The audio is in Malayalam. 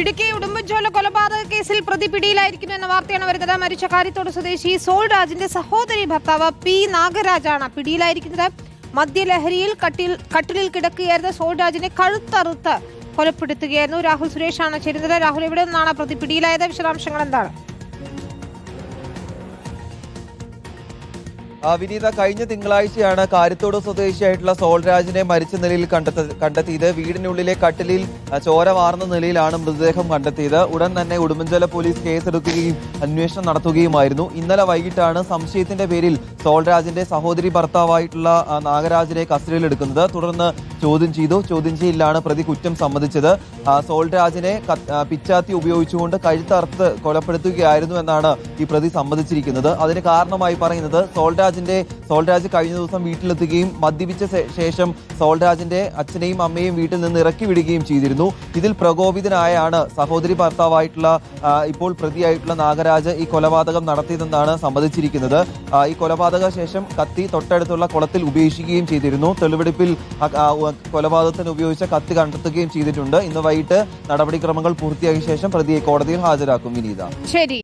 ഇടുക്കി ഉടുമ്പൻചോല കൊലപാതക കേസിൽ പ്രതി എന്ന വാർത്തയാണ് വരുന്നത്. മരിച്ച കാര്യത്തോട് സ്വദേശി സോൾ രാജിന്റെ സഹോദരി ഭർത്താവ് പി നാഗരാജാണ് പിടിയിലായിരിക്കുന്നത്. മദ്യലഹരിയിൽ കട്ടിൽ കട്ടിലിൽ കിടക്കുകയായിരുന്ന സോൾ രാജിനെ കഴുത്തറുത്ത് കൊലപ്പെടുത്തുകയായിരുന്നു രാഹുൽ സുരേഷാണ് ചേരുന്നത് രാഹുൽ എവിടെ നിന്നാണ് പ്രതി പിടിയിലായത്? വിശദാംശങ്ങൾ എന്താണ്? വിനീത കഴിഞ്ഞ തിങ്കളാഴ്ചയാണ് കാരിത്തോട് സ്വദേശിയായിട്ടുള്ള സോൾരാജിനെ മരിച്ച നിലയിൽ കണ്ടെത്ത കണ്ടെത്തിയത്. വീടിനുള്ളിലെ കട്ടിലിൽ ചോര വാർന്ന നിലയിലാണ് മൃതദേഹം കണ്ടെത്തിയത്. ഉടൻ തന്നെ ഉടുമ്പൻചോല പോലീസ് കേസെടുക്കുകയും അന്വേഷണം നടത്തുകയുമായിരുന്നു. ഇന്നലെ വൈകിട്ടാണ് സംശയത്തിന്റെ പേരിൽ സോൾരാജിന്റെ സഹോദരി ഭർത്താവായിട്ടുള്ള നാഗരാജിനെ കസ്റ്റഡിയിലെടുക്കുന്നത്. തുടർന്ന് ചോദ്യം ചെയ്തു. ചോദ്യം ചെയ്യലിലാണ് പ്രതി കുറ്റം സമ്മതിച്ചത്. സോൾ സോൾരാജിനെ പിച്ചാത്തി ഉപയോഗിച്ചുകൊണ്ട് കഴുത്തറുത്ത് കൊലപ്പെടുത്തുകയായിരുന്നു എന്നാണ് ഈ പ്രതി സമ്മതിച്ചിരിക്കുന്നത്. അതിന് കാരണമായി പറയുന്നത് സോൾരാജിന്റെ സോൾരാജ് കഴിഞ്ഞ ദിവസം വീട്ടിലെത്തുകയും മദ്യപിച്ച ശേഷം സോൾരാജിന്റെ അച്ഛനെയും അമ്മയും വീട്ടിൽ നിന്ന് ഇറക്കി വിടുകയും ചെയ്തിരുന്നു. ഇതിൽ പ്രകോപിതനായാണ് സഹോദരി ഭർത്താവായിട്ടുള്ള ഇപ്പോൾ പ്രതിയായിട്ടുള്ള നാഗരാജ് ഈ കൊലപാതകം നടത്തിയതെന്നാണ് സമ്മതിച്ചിരിക്കുന്നത്. ഈ കൊലപാതക ശേഷം കത്തി തൊട്ടടുത്തുള്ള കുളത്തിൽ ഉപേക്ഷിക്കുകയും ചെയ്തിരുന്നു. തെളിവെടുപ്പിൽ കൊലപാതകത്തിന് ഉപയോഗിച്ച കത്തി കണ്ടെത്തുകയും ചെയ്തിട്ടുണ്ട്. ഇന്ന് വൈകിട്ട് നടപടിക്രമങ്ങൾ പൂർത്തിയാക്കിയ ശേഷം പ്രതിയെ കോടതിയിൽ ഹാജരാക്കും വിനീത. ശരി.